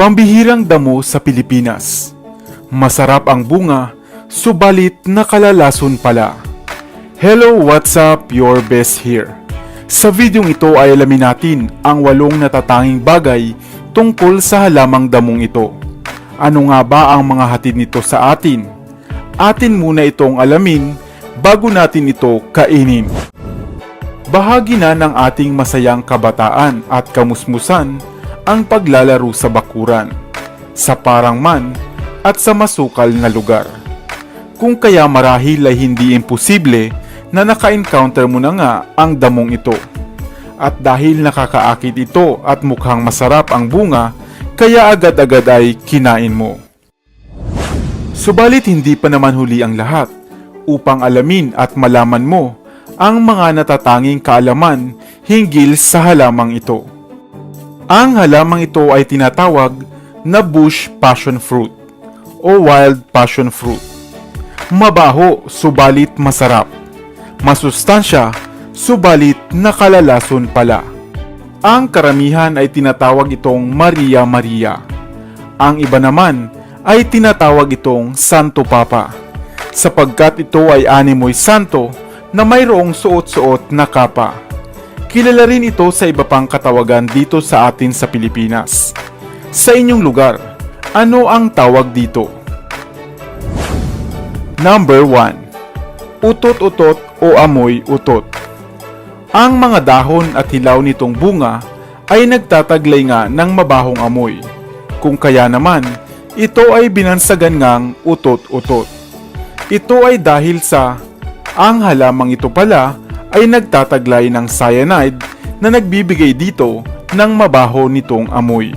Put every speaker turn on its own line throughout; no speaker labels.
Pambihirang damo sa Pilipinas. Masarap ang bunga, subalit nakalalason pala. Hello, what's up? Your best here. Sa videong ito ay alamin natin ang walong natatanging bagay tungkol sa halamang damong ito. Ano nga ba ang mga hatid nito sa atin? Atin muna itong alamin bago natin ito kainin. Bahagi na ng ating masayang kabataan at kamusmusan ang paglalaro sa bakuran, sa parang man at sa masukal na lugar. Kung kaya marahil ay hindi imposible na naka-encounter mo na nga ang damong ito. At dahil nakakaakit ito at mukhang masarap ang bunga, kaya agad-agad ay kinain mo. Subalit hindi pa naman huli ang lahat upang alamin at malaman mo ang mga natatanging kaalaman hinggil sa halamang ito. Ang halamang ito ay tinatawag na bush passion fruit o wild passion fruit. Mabaho subalit masarap. Masustansya subalit nakalalason pala. Ang karamihan ay tinatawag itong Maria Maria. Ang iba naman ay tinatawag itong Santo Papa sapagkat ito ay animoy santo na mayroong suot-suot na kapa. Kilala rin ito sa iba pang katawagan dito sa atin sa Pilipinas. Sa inyong lugar, ano ang tawag dito? Number 1. Utot-utot o amoy utot. Ang mga dahon at hilaw nitong bunga ay nagtataglay nga ng mabahong amoy. Kung kaya naman, ito ay binansagan ngang utot-utot. Ito ay dahil sa ang halamang ito pala ay nagtataglay ng cyanide na nagbibigay dito ng mabaho nitong amoy.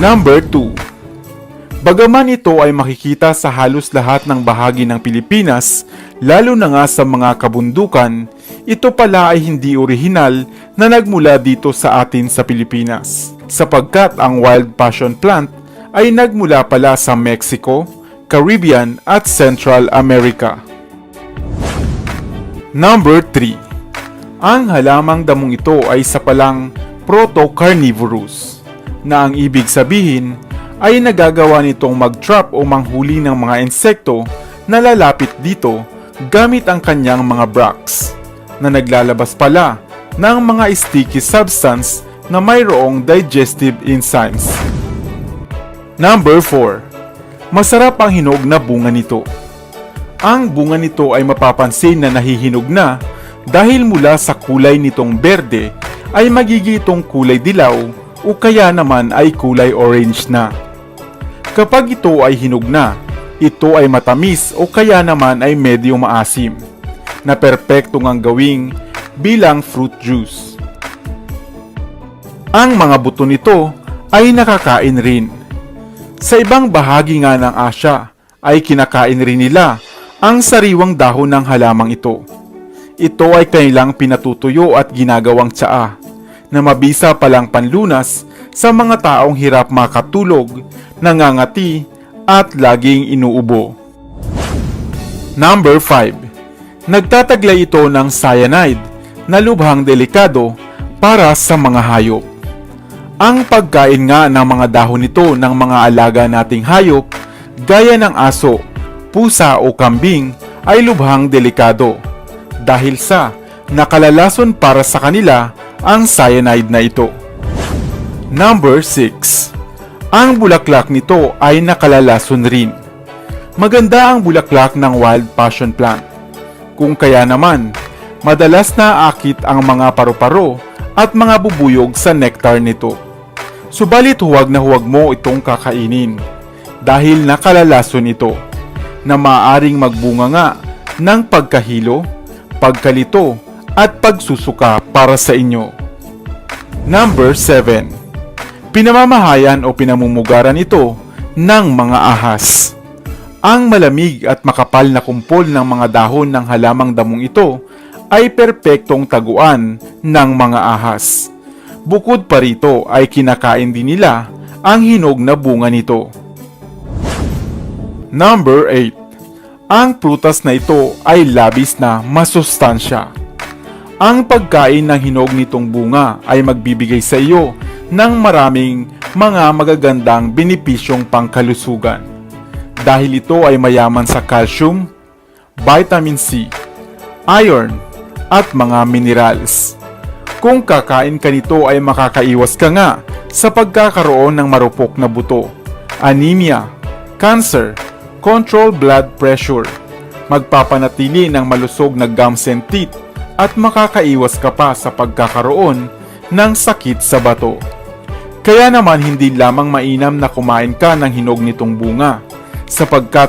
Number 2. Bagaman ito ay makikita sa halos lahat ng bahagi ng Pilipinas, lalo na nga sa mga kabundukan, ito pala ay hindi orihinal na nagmula dito sa atin sa Pilipinas. Sapagkat ang wild passion plant ay nagmula pala sa Mexico, Caribbean at Central America. Number 3. Ang halamang damong ito ay sa palang proto-carnivorous, na ang ibig sabihin ay nagagawa nitong mag-trap o manghuli ng mga insekto na lalapit dito gamit ang kanyang mga bracts, na naglalabas pala ng mga sticky substance na mayroong digestive enzymes. Number 4. Masarap ang hinog na bunga nito. Ang bunga nito ay mapapansin na nahihinog na dahil mula sa kulay nitong berde ay magigitong kulay dilaw o kaya naman ay kulay orange na. Kapag ito ay hinog na, ito ay matamis o kaya naman ay medyo maasim na perpekto ngang gawing bilang fruit juice. Ang mga buto nito ay nakakain rin. Sa ibang bahagi nga ng Asya ay kinakain rin nila ang sariwang dahon ng halamang ito. Ito ay kanilang pinatutuyo at ginagawang tsaa na mabisa palang panlunas sa mga taong hirap makatulog, nangangati at laging inuubo. Number 5. Nagtataglay ito ng cyanide na lubhang delikado para sa mga hayop. Ang pagkain nga ng mga dahon nito ng mga alaga nating hayop gaya ng aso, pusa o kambing ay lubhang delikado dahil sa nakalalason para sa kanila ang cyanide na ito. Number 6. Ang bulaklak nito ay nakalalason rin. Maganda ang bulaklak ng wild passion plant. Kung kaya naman, madalas na akit ang mga paru-paro at mga bubuyog sa nektar nito. Subalit huwag na huwag mo itong kakainin dahil nakalalason ito na maaring magbunga nga ng pagkahilo, pagkalito at pagsusuka para sa inyo. Number 7. Pinamamahayan o pinamumugaran ito ng mga ahas. Ang malamig at makapal na kumpol ng mga dahon ng halamang damong ito ay perpektong taguan ng mga ahas. Bukod pa rito ay kinakain din nila ang hinog na bunga nito. Number 8. Ang prutas na ito ay labis na masustansya. Ang pagkain ng hinog nitong bunga ay magbibigay sa iyo ng maraming mga magagandang benepisyong pangkalusugan. Dahil ito ay mayaman sa calcium, vitamin C, iron, at mga minerals. Kung kakain ka nito ay makakaiwas ka nga sa pagkakaroon ng marupok na buto, anemia, cancer, control blood pressure, magpapanatili ng malusog na gums and teeth, at makakaiwas ka pa sa pagkakaroon ng sakit sa bato. Kaya naman hindi lamang mainam na kumain ka ng hinog nitong bunga, sapagkat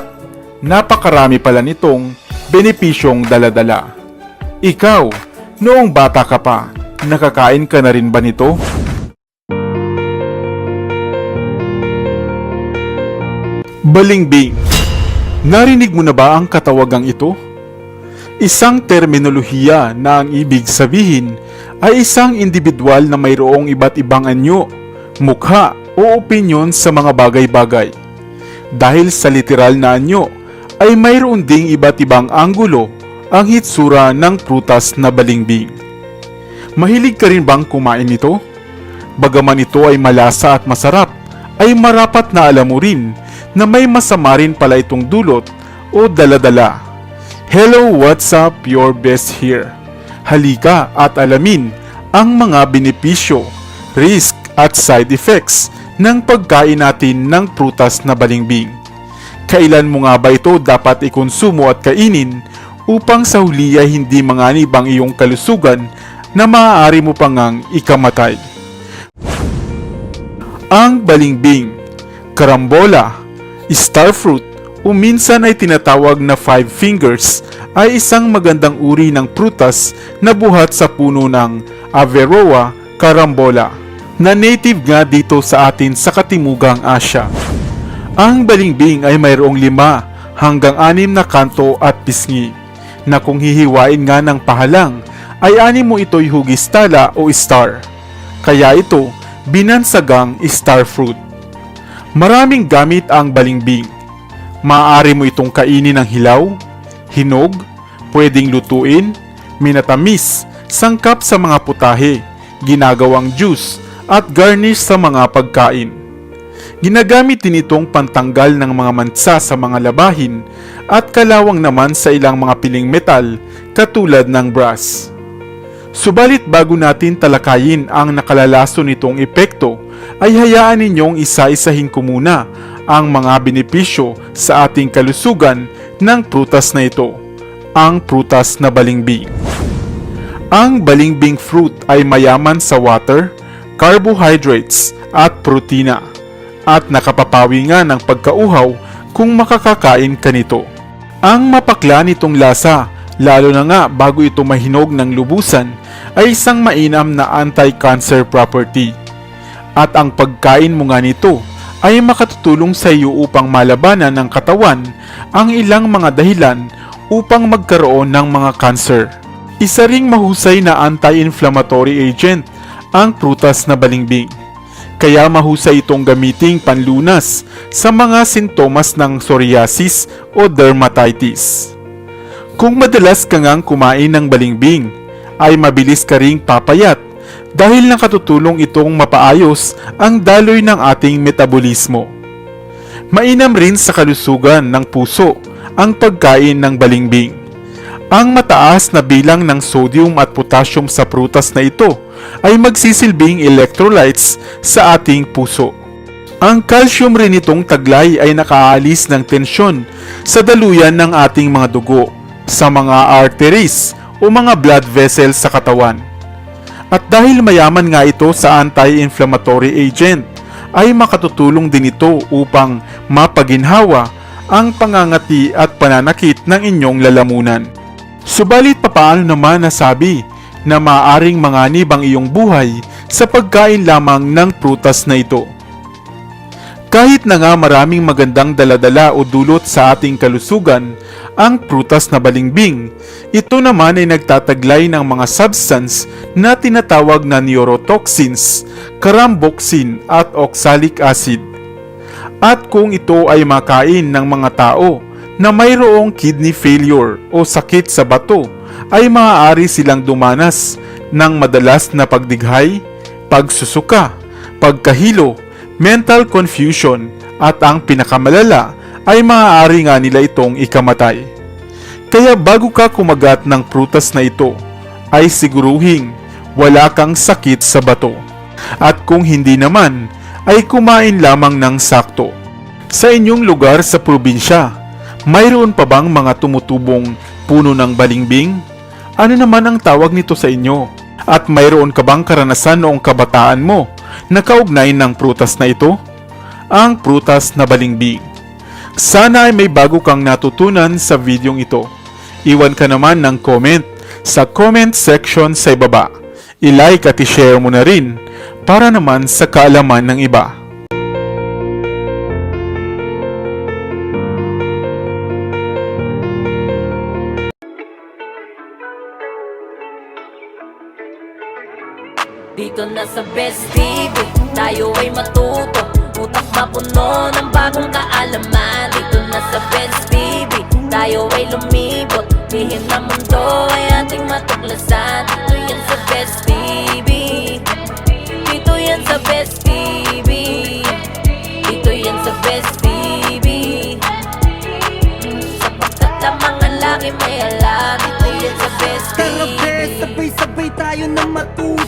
napakarami pala nitong benepisyong daladala. Ikaw, noong bata ka pa, nakakain ka na rin ba nito? Balingbing Narinig mo na ba ang katawagang ito? Isang terminolohiya na ang ibig sabihin ay isang individual na mayroong iba't ibang anyo, mukha o opinyon sa mga bagay-bagay. Dahil sa literal na anyo, ay mayroon ding iba't ibang anggulo ang hitsura ng prutas na balingbing. Mahilig ka rin bang kumain nito? Bagaman ito ay malasa at masarap, ay marapat na alam mo rin na may masama rin pala itong dulot o daladala. Hello, what's up? Your best here. Halika at alamin ang mga benepisyo, risk at side effects ng pagkain natin ng prutas na balingbing. Kailan mo nga ba ito dapat ikonsumo at kainin upang sa huli ay hindi manganib ang iyong kalusugan na maaari mo pang ngang ikamatay? Ang balingbing, karambola, starfruit o minsan ay tinatawag na five fingers ay isang magandang uri ng prutas na buhat sa puno ng Averrhoa carambola na native nga dito sa atin sa Katimugang Asya. Ang balingbing ay mayroong lima hanggang anim na kanto at pisngi na kung hihiwain nga ng pahalang ay anim mo ito'y hugis tala o star. Kaya ito binansagang star fruit. Maraming gamit ang balingbing. Maaari mo itong kainin ng hilaw, hinog, pwedeng lutuin, minatamis, sangkap sa mga putahe, ginagawang juice, at garnish sa mga pagkain. Ginagamit din itong pantanggal ng mga mansa sa mga labahin at kalawang naman sa ilang mga piling metal katulad ng brass. Subalit bago natin talakayin ang nakalalaso nitong epekto, ay hayaan ninyong isa-isahin ko muna ang mga benepisyo sa ating kalusugan ng prutas na ito, ang prutas na balingbing. Ang balingbing fruit ay mayaman sa water, carbohydrates at protina at nakapapawi nga ng pagkauhaw kung makakakain ka nito. Ang mapakla nitong lasa, lalo na nga bago ito mahinog ng lubusan, ay isang mainam na anti-cancer property. At ang pagkain mo nga nito ay makatutulong sa iyo upang malabanan ng katawan ang ilang mga dahilan upang magkaroon ng mga cancer. Isa ring mahusay na anti-inflammatory agent ang prutas na balingbing. Kaya mahusay itong gamiting panlunas sa mga sintomas ng psoriasis o dermatitis. Kung madalas ka ngang kumain ng balingbing, ay mabilis ka ring papayat dahil nakatutulong itong mapaayos ang daloy ng ating metabolismo. Mainam rin sa kalusugan ng puso ang pagkain ng balingbing. Ang mataas na bilang ng sodium at potassium sa prutas na ito ay magsisilbing electrolytes sa ating puso. Ang calcium rin itong taglay ay nakaalis ng tensyon sa daluyan ng ating mga dugo, sa mga arteries o mga blood vessels sa katawan. At dahil mayaman nga ito sa anti-inflammatory agent, ay makatutulong din ito upang mapaginhawa ang pangangati at pananakit ng inyong lalamunan. Subalit papaano naman nasabi na maaring manganib ang iyong buhay sa pagkain lamang ng prutas na ito? Kahit na nga maraming magandang daladala o dulot sa ating kalusugan, ang prutas na balingbing, ito naman ay nagtataglay ng mga substance na tinatawag na neurotoxins, karamboxin at oxalic acid. At kung ito ay makain ng mga tao na mayroong kidney failure o sakit sa bato, ay maaari silang dumanas ng madalas na pagdighay, pagsusuka, pagkahilo, mental confusion at ang pinakamalala ay maaari nga nila itong ikamatay. Kaya bago ka kumagat ng prutas na ito, ay siguruhing wala kang sakit sa bato. At kung hindi naman, ay kumain lamang ng sakto. Sa inyong lugar sa probinsya, mayroon pa bang mga tumutubong puno ng balimbing? Ano naman ang tawag nito sa inyo? At mayroon ka bang karanasan noong kabataan mo na kaugnay ng prutas na ito? Ang prutas na balimbing. Sana ay may bago kang natutunan sa videong ito. Iwan ka naman ng comment sa comment section sa ibaba. I-like at i-share mo na rin para naman sa kaalaman ng iba.
Dito na sa Best TV, tayo ay matuto. Utak mapuno ng bagong kaalaman. Dito na sa Best TV, tayo ay lumibot. Lihim na mundo ay ating matuklasan. Dito yan sa Best TV Dito yan sa Best TV Dito yan sa Best TV Sapagkat ang mga may alam Dito yan sa Best
Tara
TV
be, sabay-sabay tayo na matuto